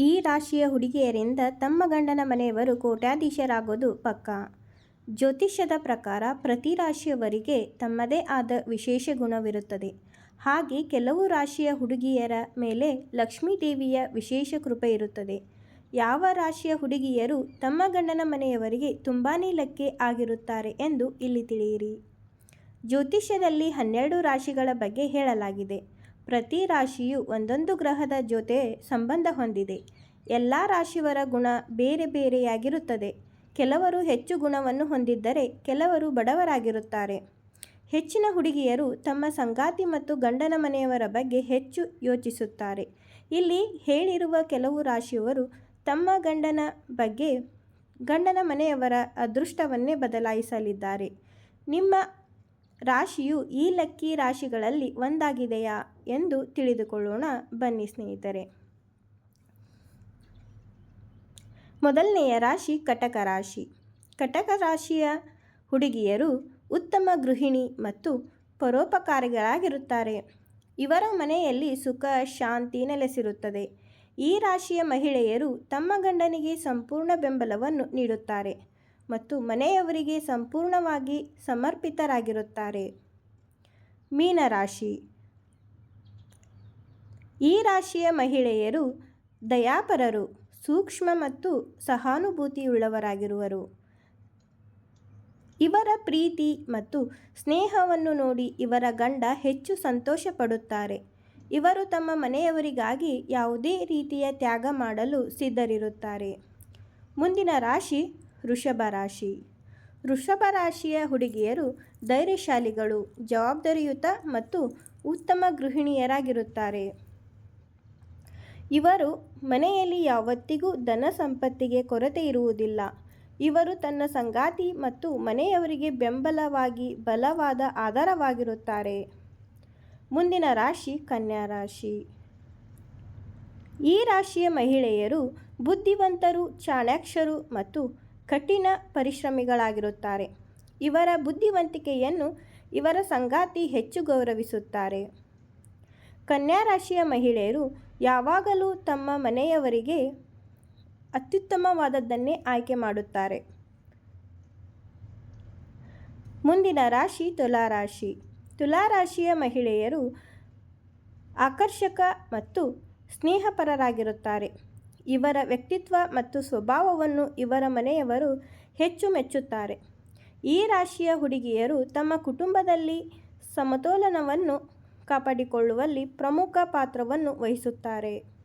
ಈ ರಾಶಿಯ ಹುಡುಗಿಯರಿಂದ ತಮ್ಮ ಗಂಡನ ಮನೆಯವರು ಕೋಟ್ಯಾಧೀಶರಾಗೋದು ಪಕ್ಕಾ. ಜ್ಯೋತಿಷ್ಯದ ಪ್ರಕಾರ ಪ್ರತಿ ರಾಶಿಯವರಿಗೆ ತಮ್ಮದೇ ಆದ ವಿಶೇಷ ಗುಣವಿರುತ್ತದೆ. ಹಾಗೆ ಕೆಲವು ರಾಶಿಯ ಹುಡುಗಿಯರ ಮೇಲೆ ಲಕ್ಷ್ಮೀ ದೇವಿಯ ವಿಶೇಷ ಕೃಪೆ ಇರುತ್ತದೆ. ಯಾವ ರಾಶಿಯ ಹುಡುಗಿಯರು ತಮ್ಮ ಗಂಡನ ಮನೆಯವರಿಗೆ ತುಂಬಾ ಲಕ್ಕೆ ಆಗಿರುತ್ತಾರೆ ಎಂದು ಇಲ್ಲಿ ತಿಳಿಯಿರಿ. ಜ್ಯೋತಿಷ್ಯದಲ್ಲಿ ಹನ್ನೆರಡು ರಾಶಿಗಳ ಬಗ್ಗೆ ಹೇಳಲಾಗಿದೆ. ಪ್ರತಿ ರಾಶಿಯು ಒಂದೊಂದು ಗ್ರಹದ ಜೊತೆ ಸಂಬಂಧ ಹೊಂದಿದೆ. ಎಲ್ಲ ರಾಶಿಯವರ ಗುಣ ಬೇರೆ ಬೇರೆಯಾಗಿರುತ್ತದೆ. ಕೆಲವರು ಹೆಚ್ಚು ಗುಣವನ್ನು ಹೊಂದಿದ್ದರೆ ಕೆಲವರು ಬಡವರಾಗಿರುತ್ತಾರೆ. ಹೆಚ್ಚಿನ ಹುಡುಗಿಯರು ತಮ್ಮ ಸಂಗಾತಿ ಮತ್ತು ಗಂಡನ ಮನೆಯವರ ಬಗ್ಗೆ ಹೆಚ್ಚು ಯೋಚಿಸುತ್ತಾರೆ. ಇಲ್ಲಿ ಹೇಳಿರುವ ಕೆಲವು ರಾಶಿಯವರು ತಮ್ಮ ಗಂಡನ ಬಗ್ಗೆ ಗಂಡನ ಮನೆಯವರ ಅದೃಷ್ಟವನ್ನೇ ಬದಲಾಯಿಸಲಿದ್ದಾರೆ. ನಿಮ್ಮ ರಾಶಿಯು ಈ ಲಕ್ಕಿ ರಾಶಿಗಳಲ್ಲಿ ಒಂದಾಗಿದೆಯಾ ಎಂದು ತಿಳಿದುಕೊಳ್ಳೋಣ, ಬನ್ನಿ ಸ್ನೇಹಿತರೆ. ಮೊದಲನೆಯ ರಾಶಿ ಕಟಕ ರಾಶಿ. ಕಟಕ ರಾಶಿಯ ಹುಡುಗಿಯರು ಉತ್ತಮ ಗೃಹಿಣಿ ಮತ್ತು ಪರೋಪಕಾರಿಗಳಾಗಿರುತ್ತಾರೆ. ಇವರ ಮನೆಯಲ್ಲಿ ಸುಖ, ಶಾಂತಿ ನೆಲೆಸಿರುತ್ತದೆ. ಈ ರಾಶಿಯ ಮಹಿಳೆಯರು ತಮ್ಮ ಗಂಡನಿಗೆ ಸಂಪೂರ್ಣ ಬೆಂಬಲವನ್ನು ನೀಡುತ್ತಾರೆ. ಮತ್ತು ಮನೆಯವರಿಗೆ ಸಂಪೂರ್ಣವಾಗಿ ಸಮರ್ಪಿತರಾಗಿರುತ್ತಾರೆ. ಮೀನರಾಶಿ. ಈ ರಾಶಿಯ ಮಹಿಳೆಯರು ದಯಾಪರರು, ಸೂಕ್ಷ್ಮ ಮತ್ತು ಸಹಾನುಭೂತಿಯುಳ್ಳವರಾಗಿರುವರು. ಇವರ ಪ್ರೀತಿ ಮತ್ತು ಸ್ನೇಹವನ್ನು ನೋಡಿ ಇವರ ಗಂಡ ಹೆಚ್ಚು ಸಂತೋಷ ಪಡುತ್ತಾರೆ ಇವರು ತಮ್ಮ ಮನೆಯವರಿಗಾಗಿ ಯಾವುದೇ ರೀತಿಯ ತ್ಯಾಗ ಮಾಡಲು ಸಿದ್ಧರಿರುತ್ತಾರೆ. ಮುಂದಿನ ರಾಶಿ. ವೃಷಭ ರಾಶಿ. ವೃಷಭ ರಾಶಿಯ ಹುಡುಗಿಯರು ಧೈರ್ಯಶಾಲಿಗಳು, ಜವಾಬ್ದಾರಿಯುತ ಮತ್ತು ಉತ್ತಮ ಗೃಹಿಣಿಯರಾಗಿರುತ್ತಾರೆ. ಇವರು ಮನೆಯಲ್ಲಿ ಯಾವತ್ತಿಗೂ ಧನ ಸಂಪತ್ತಿಗೆ ಕೊರತೆ ಇರುವುದಿಲ್ಲ. ಇವರು ತನ್ನ ಸಂಗಾತಿ ಮತ್ತು ಮನೆಯವರಿಗೆ ಬೆಂಬಲವಾಗಿ ಬಲವಾದ ಆಧಾರವಾಗಿರುತ್ತಾರೆ. ಮುಂದಿನ ರಾಶಿ ಕನ್ಯಾ ರಾಶಿ. ಈ ರಾಶಿಯ ಮಹಿಳೆಯರು ಬುದ್ಧಿವಂತರು, ಚಾಣಾಕ್ಷರು ಮತ್ತು ಕಠಿಣ ಪರಿಶ್ರಮಿಗಳಾಗಿರುತ್ತಾರೆ. ಇವರ ಬುದ್ಧಿವಂತಿಕೆಯನ್ನು ಇವರ ಸಂಗಾತಿ ಹೆಚ್ಚು ಗೌರವಿಸುತ್ತಾರೆ. ಕನ್ಯಾ ರಾಶಿಯ ಮಹಿಳೆಯರು ಯಾವಾಗಲೂ ತಮ್ಮ ಮನೆಯವರಿಗೆ ಅತ್ಯುತ್ತಮವಾದದ್ದನ್ನೇ ಆಯ್ಕೆ ಮಾಡುತ್ತಾರೆ. ಮುಂದಿನ ರಾಶಿ ತುಲಾರಾಶಿ. ತುಲಾರಾಶಿಯ ಮಹಿಳೆಯರು ಆಕರ್ಷಕ ಮತ್ತು ಸ್ನೇಹಪರರಾಗಿರುತ್ತಾರೆ. ಇವರ ವ್ಯಕ್ತಿತ್ವ ಮತ್ತು ಸ್ವಭಾವವನ್ನು ಇವರ ಮನೆಯವರು ಹೆಚ್ಚು ಮೆಚ್ಚುತ್ತಾರೆ. ಈ ರಾಶಿಯ ಹುಡುಗಿಯರು ತಮ್ಮ ಕುಟುಂಬದಲ್ಲಿ ಸಮತೋಲನವನ್ನು ಕಾಪಾಡಿಕೊಳ್ಳುವಲ್ಲಿ ಪ್ರಮುಖ ಪಾತ್ರವನ್ನು ವಹಿಸುತ್ತಾರೆ.